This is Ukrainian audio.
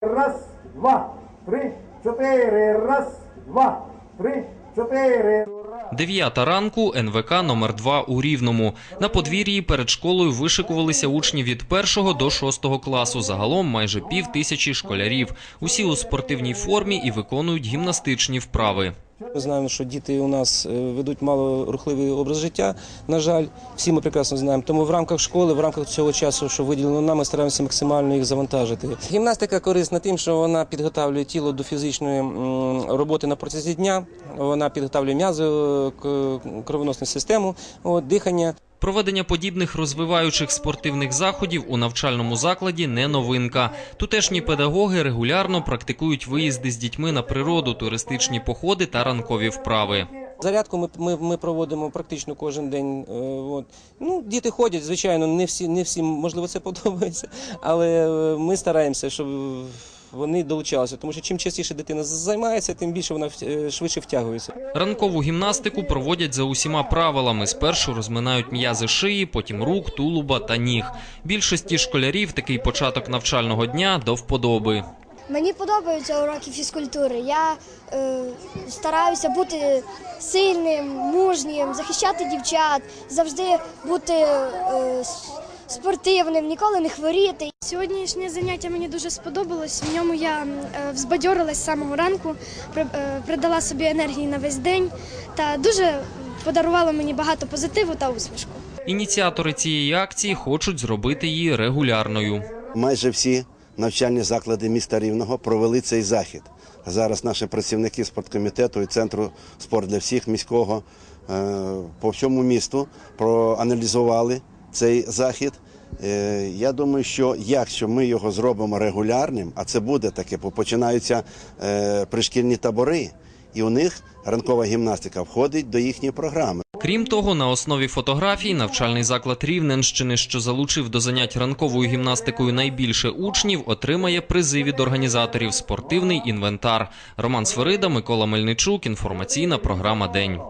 Раз, два, три, чотири. Раз, два, три, чотири. Дев'ята ранку НВК номер 2 у Рівному. На подвір'ї перед школою вишикувалися учні від першого до шостого класу. Загалом майже пів тисячі школярів. Усі у спортивній формі і виконують гімнастичні вправи. Ми знаємо, що діти у нас е, ведуть малорухливий образ життя. На жаль, всі ми прекрасно знаємо. Тому в рамках школи, в рамках цього часу, що виділено нам, ми стараємося максимально їх завантажити. Гімнастика корисна тим, що вона підготовлює тіло до фізичної роботи на протязі дня. Вона підготовлює м'язи, е, кровоносну систему, дихання. Проведення подібних розвиваючих спортивних заходів у навчальному закладі не новинка. Тутешні педагоги регулярно практикують виїзди з дітьми на природу, туристичні походи та ранкові вправи. Зарядку ми, ми, ми проводимо практично кожен день. е, От. Ну, діти ходять, звичайно, не всі, не всім, можливо, це подобається, але е, ми стараємося, щоб вони долучалися. Тому що чим частіше дитина займається, тим більше вона е, швидше втягується. Ранкову гімнастику проводять за усіма правилами. Спершу розминають м'язи шиї, потім рук, тулуба та ніг. Більшості школярів такий початок навчального дня до вподоби. Мені подобаються уроки фізкультури. Я е, стараюся бути сильним, мужнім, захищати дівчат, завжди бути е, спортивним, ніколи не хворіти. Сьогоднішнє заняття мені дуже сподобалось. В ньому я е, взбадьорилась з самого ранку, е, придала собі енергії на весь день та дуже подарувало мені багато позитиву та усмішку. Ініціатори цієї акції хочуть зробити її регулярною. Майже всі навчальні заклади міста Рівного провели цей захід. Зараз наші працівники спорткомітету і центру спорт для всіх міського е, по всьому місту проаналізували цей захід. Е, Я думаю, що якщо ми його зробимо регулярним, а це буде таке, бо починаються е, пришкільні табори, і у них ранкова гімнастика входить до їхньої програми. Крім того, на основі фотографій навчальний заклад Рівненщини, що залучив до занять ранковою гімнастикою найбільше учнів, отримає призи від організаторів спортивний інвентар. Роман Сверида, Микола Мельничук. Інформаційна програма День.